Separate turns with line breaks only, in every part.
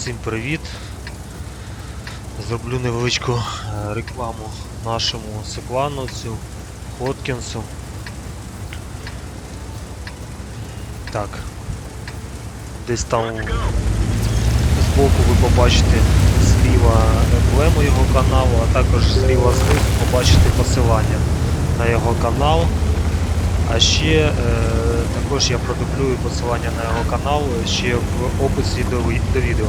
Всім привіт! Зроблю невеличку е, рекламу нашому Секвановцю, Хоткінсу. Так. Десь там збоку ви побачите зліва емблему його каналу, а також зліва знизу побачите посилання на його канал. А ще е, також я продублюю посилання на його канал ще в описі до, відео.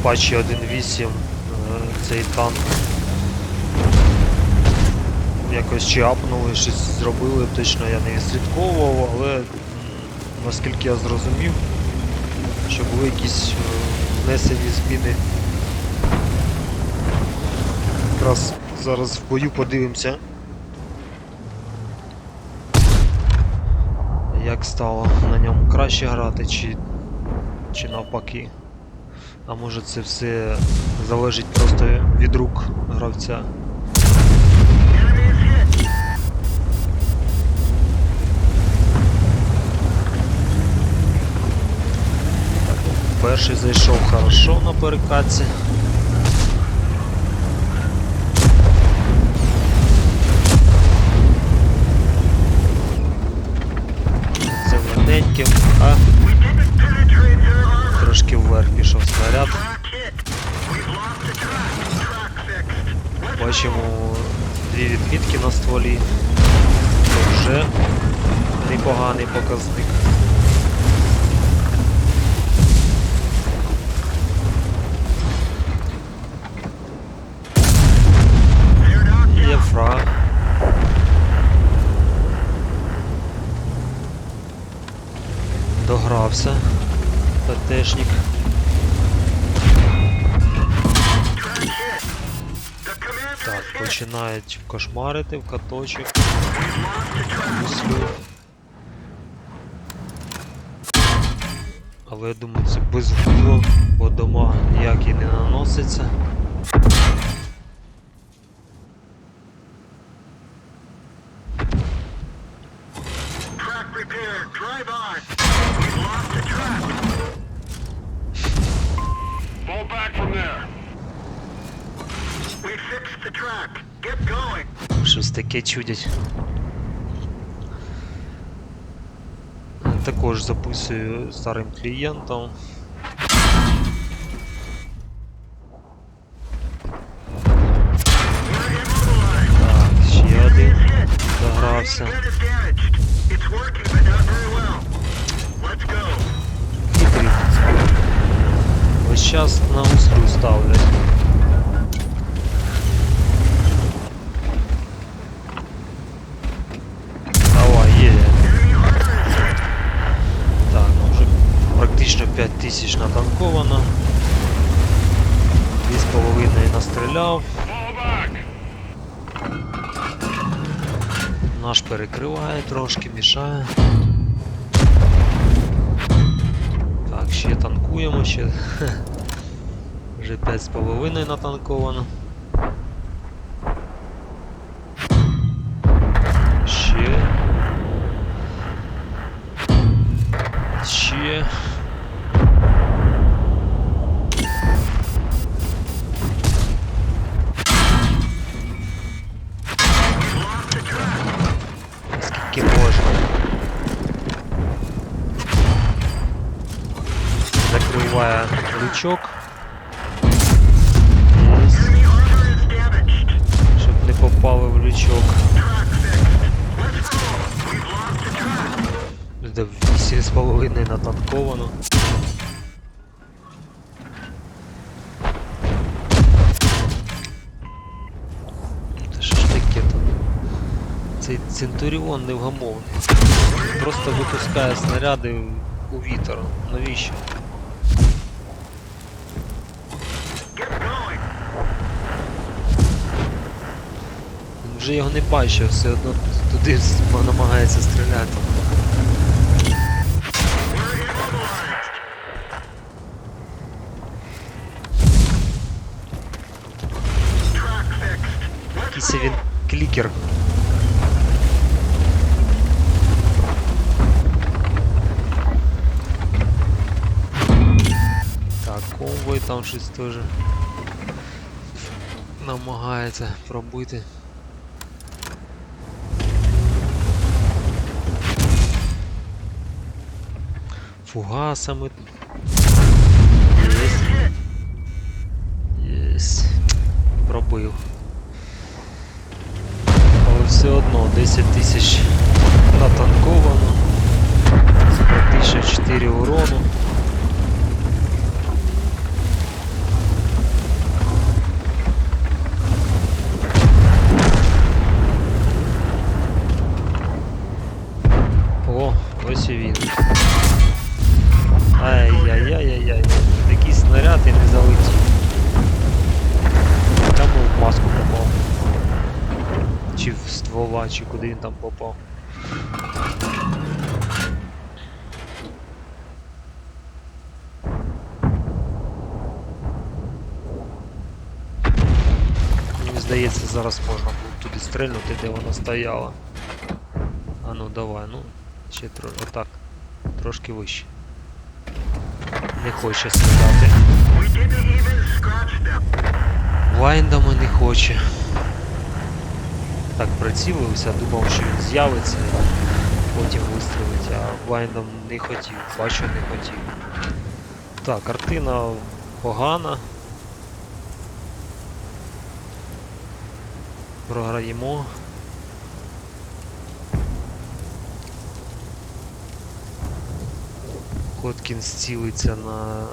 В патчі 1.8 е, цей танк якось чи апнули, щось зробили, точно я не відслідковував, але наскільки я зрозумів, що були якісь е, внесені зміни. Якраз зараз в бою подивимося. Як стало на ньому краще грати, чи, чи навпаки. А може це все залежить просто від рук гравця. Перший зайшов хорошо на перекатці. Це а трошки вверх пішов снаряд. Бачимо дві відмітки на стволі. Це вже непоганий показник. Є фраг. Догрався. ПТшник. Так, починають кошмарити в каточок. Але я думаю, це безглуздо, бо дома ніякий не наноситься. Щось таке чудять. Також записую старим клієнтам. Так, ще один догрався.
Unit is damaged. It's working, but not very well. Let's go.
Хитрі. Весь час на устрою ставлять. 5000 натанковано. 2,5 настріляв. Наш перекриває трошки, мішає. Так, ще танкуємо, ще вже 5,5 натанковано.
Damaged.
Щоб не попали в лючок. Де 8,5 натанковано. Та що ж таке тут? Цей Центуріон невгамовний. Просто випускає снаряди у вітер. Навіщо? вже його не бачив, все одно туди намагається стріляти. Якийсь він клікер. Так, конвой там щось теж намагається пробити. Фугасами. Єс. Єс. Пробив. Але все одно 10 тисяч натанковано. Це практично 4 урону. Куди він там попав. Мені здається, зараз можна було туди стрельнути, де вона стояла. А ну давай, ну, ще тро... отак. Трошки вище. Не хоче стріляти.
We didn't even.
Вайндами не хоче. Так, прицілився, думав, що він з'явиться, потім вистрілить, а Вайндом не хотів, бачу не хотів. Так, картина погана. Програємо. Коткін зцілиться на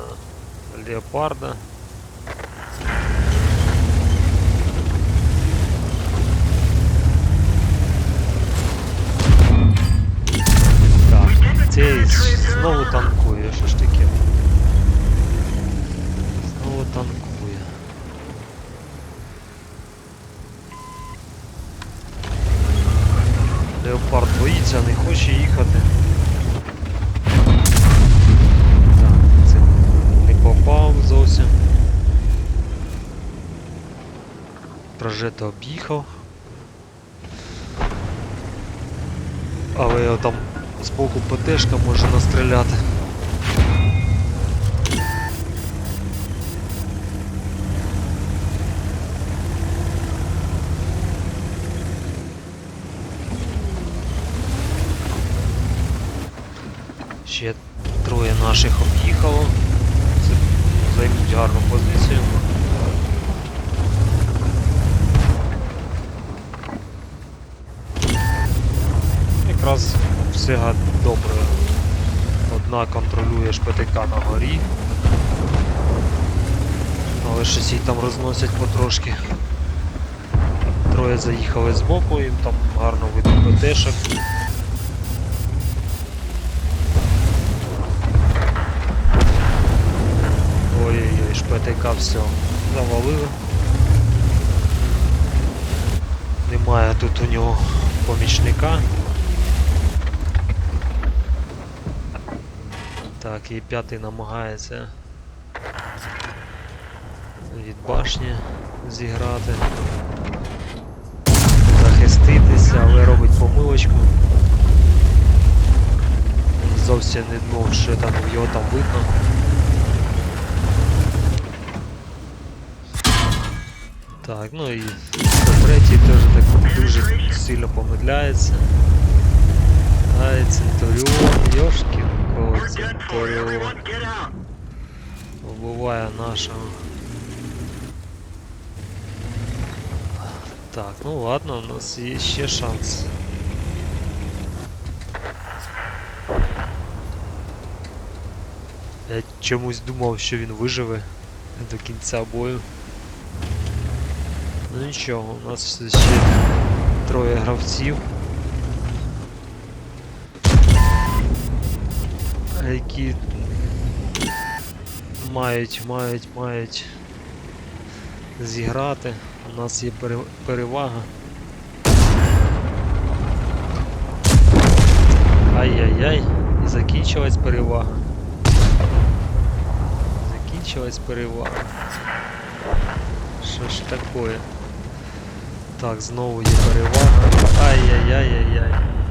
Леопарда. Знову танкує, що ж таке? Знову танкує. Леопард боїться, не хоче їхати. Так, це не попав зовсім. Прожето об'їхав. Але його там з боку ПТшка може настріляти. Ще троє наших об'їхало. Займуть гарну позицію. Якраз все добре. Одна контролюєш ПТК на горі. Але щось їх там розносять потрошки. Троє заїхали збоку, їм там гарно видно ПТшок. Ой-ой-ой, ШПТК все завалило. Немає тут у нього помічника. Так, і п'ятий намагається від башні зіграти. Захиститися, але робить помилочку. Зовсім не думав, що там його там видно. Так, ну і третій теж так дуже сильно помиляється. Ай, Центуріон, йошкін Вбиває нашого. Так, ну ладно, у нас є ще шанс. Я чомусь думав, що він виживе до кінця бою. Ну нічого, у нас ще троє гравців. Які мають, мають, мають зіграти. У нас є перевага. Ай-яй-яй, і закінчилась перевага. Закінчилась перевага. Що ж такое? Так, знову є перевага. Ай-яй-яй-яй-яй.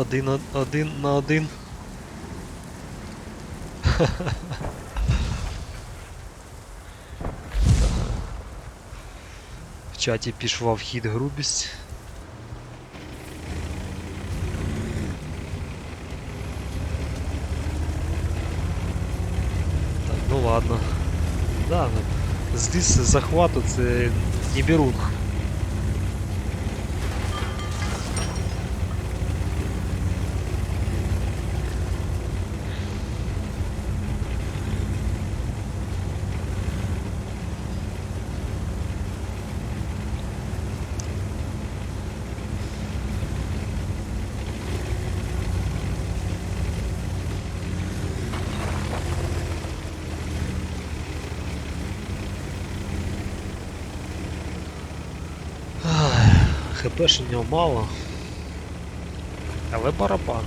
Один, од- один на один. В чаті пішла в хід грубість. Так, ну ладно. Да, ну, здесь захвату це Ніберунг. ХП ж нього мало. Але барабан.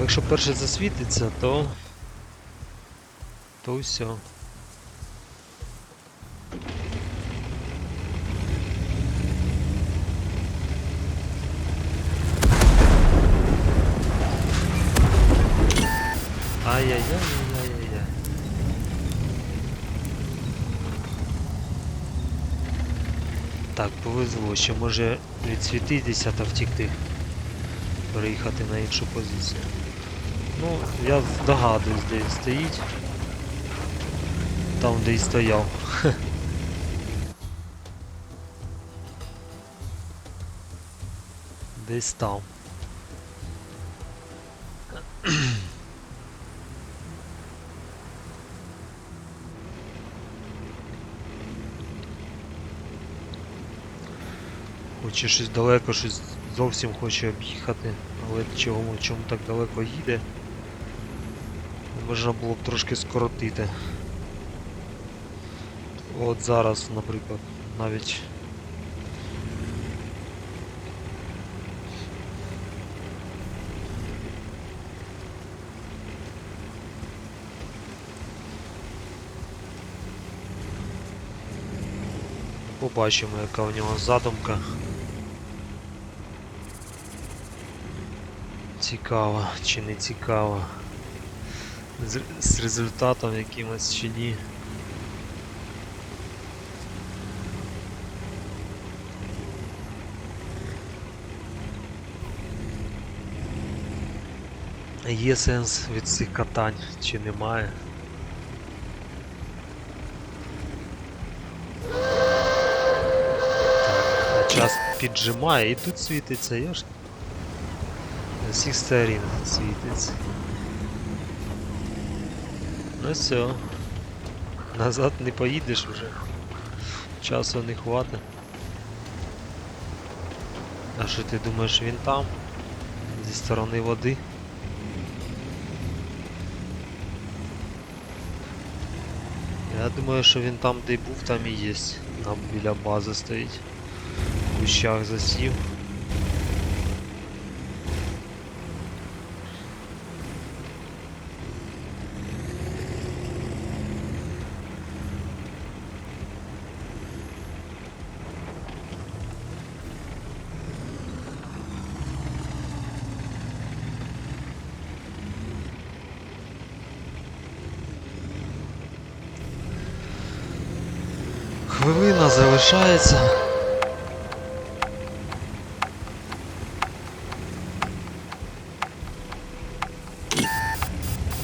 Якщо перший засвітиться, то. то все. Ай-яй-яй-яй-яй-яй. Так, повезло, ще може відсвітитися та втікти. Переїхати на іншу позицію. Ну, я здогадуюсь, де він стоїть. Там, де і стояв. Десь там. Хоче щось далеко, щось зовсім хоче об'їхати, але чому, чому так далеко їде? Можна було б трошки скоротити. От зараз, наприклад, навіть. Побачимо, яка у нього задумка. Цікаво чи не цікаво. З, з результатом якимось чи ні. Є сенс від цих катань чи немає? Так, а час піджимає і тут світиться, я ж з усіх сторін світиться. Ну все. Назад не поїдеш вже. Часу не хватить. А що ти думаєш він там? Зі сторони води? Я думаю, що він там, де був, там і є. Там біля бази стоїть. В кущах засів. Хвилина залишається.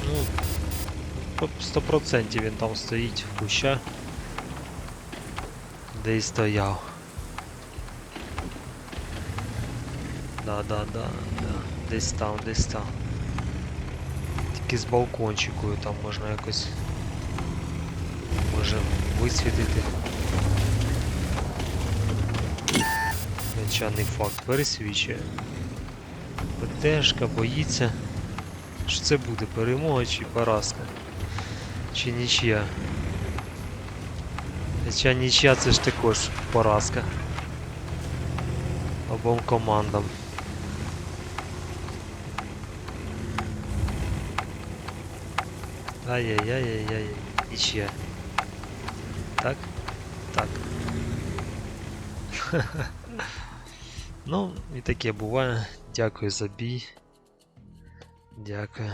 Ну, по 100% він там стоїть в кущах. Де і стояв. Да, да, да, да. Десь там, десь там. Тільки з балкончикою там можна якось може висвітити. Хоча факт, пересвічує. ПТшка боїться. Що це буде? Перемога чи поразка? Чи нічия? Хоча нічия це ж також поразка. Обом командам. Ай-яй-яй-яй-яй. Нічия. Так? Так. Ну, і таке буває. Дякую за бій. Дякую.